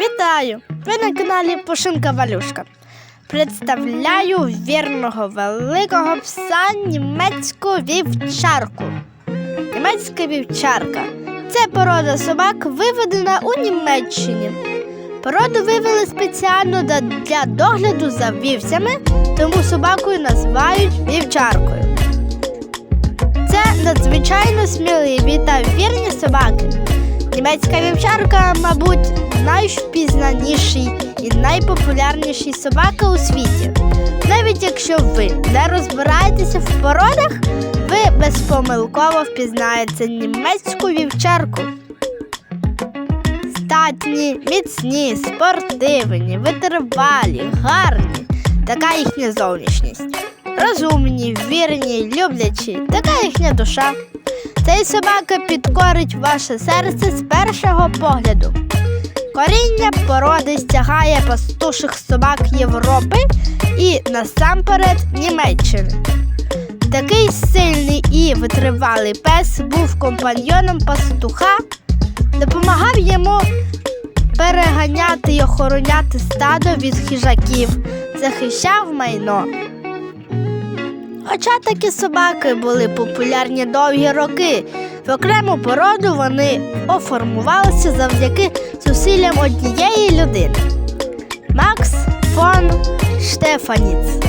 Вітаю! Ви на каналі Пушинка Валюшка. Представляю вірного великого пса німецьку вівчарку. Німецька вівчарка це порода собак, виведена у Німеччині. Породу вивели спеціально для догляду за вівцями, тому собакою називають вівчаркою. Це надзвичайно сміливі та вірні собаки. Німецька вівчарка, мабуть, найвпізнаніший і найпопулярніший собака у світі. Навіть якщо ви не розбираєтеся в породах, ви безпомилково впізнаєте німецьку вівчарку. Статні, міцні, спортивні, витривалі, гарні. Така їхня зовнішність. Розумні, вірні, люблячі, така їхня душа. Цей собака підкорить ваше серце з першого погляду. Коріння породи стягає пастуших собак Європи і насамперед Німеччини. Такий сильний і витривалий пес був компаньйоном пастуха, допомагав йому переганяти й охороняти стадо від хижаків, захищав майно. Хоча такі собаки були популярні довгі роки, в окрему породу вони оформувалися завдяки зусиллям однієї людини. Макс фон Штефаніц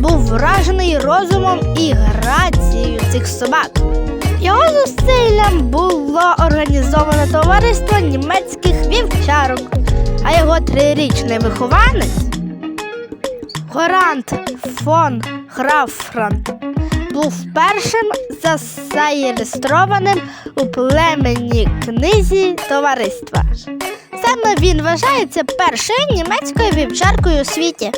був вражений розумом і грацією цих собак. Його зусиллям було організовано товариство німецьких вівчарок, а його трирічний вихованець Горант фон Графрант був першим зареєстрованим у племенній книзі товариства. Саме він вважається першою німецькою вівчаркою у світі.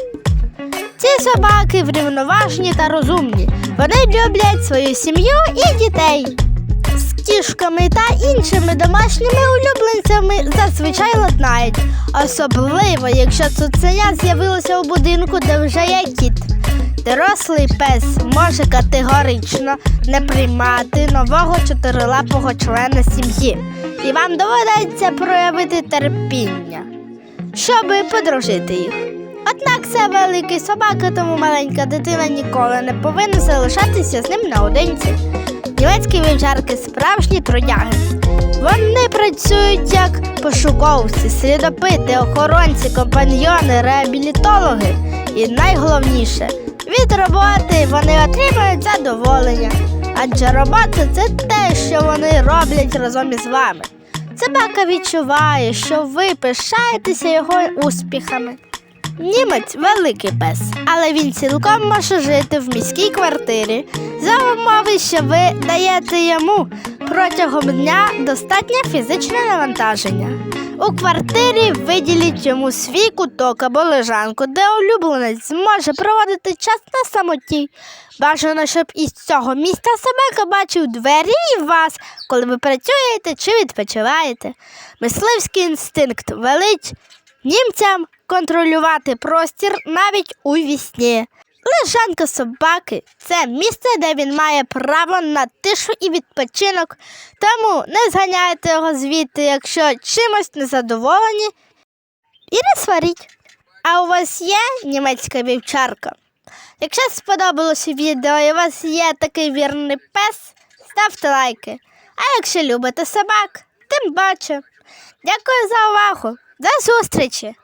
Ці собаки врівноважні та розумні. Вони люблять свою сім'ю і дітей. З кішками та іншими домашніми улюбленцями зазвичай ладнають, особливо якщо цуценя з'явилося у будинку, де вже є кіт. Дорослий пес може категорично не приймати нового чотирилапого члена сім'ї, і вам доведеться проявити терпіння, щоби подружити їх. Однак це великий собака, тому маленька дитина ніколи не повинна залишатися з ним наодинці. Німецькі вівчарки справжні трудяги. Вони працюють як пошуковці, слідопити, охоронці, компаньйони, реабілітологи. І найголовніше, від роботи вони отримують задоволення. Адже робота це те, що вони роблять разом із вами. Собака відчуває, що ви пишаєтеся його успіхами. Німець великий пес, але він цілком може жити в міській квартирі за умови, що ви даєте йому протягом дня достатнє фізичне навантаження. У квартирі виділіть йому свій куток або лежанку, де улюбленець зможе проводити час на самоті. Бажано, щоб із цього місця собака бачив двері і вас, коли ви працюєте чи відпочиваєте. Мисливський інстинкт велить німцям контролювати простір навіть у вісні. Лежанка собаки це місце, де він має право на тишу і відпочинок. Тому не зганяйте його звідти, якщо чимось незадоволені, і не сваріть. А у вас є німецька вівчарка? Якщо сподобалося відео і у вас є такий вірний пес, ставте лайки. А якщо любите собак, тим паче. Дякую за увагу. До зустрічі!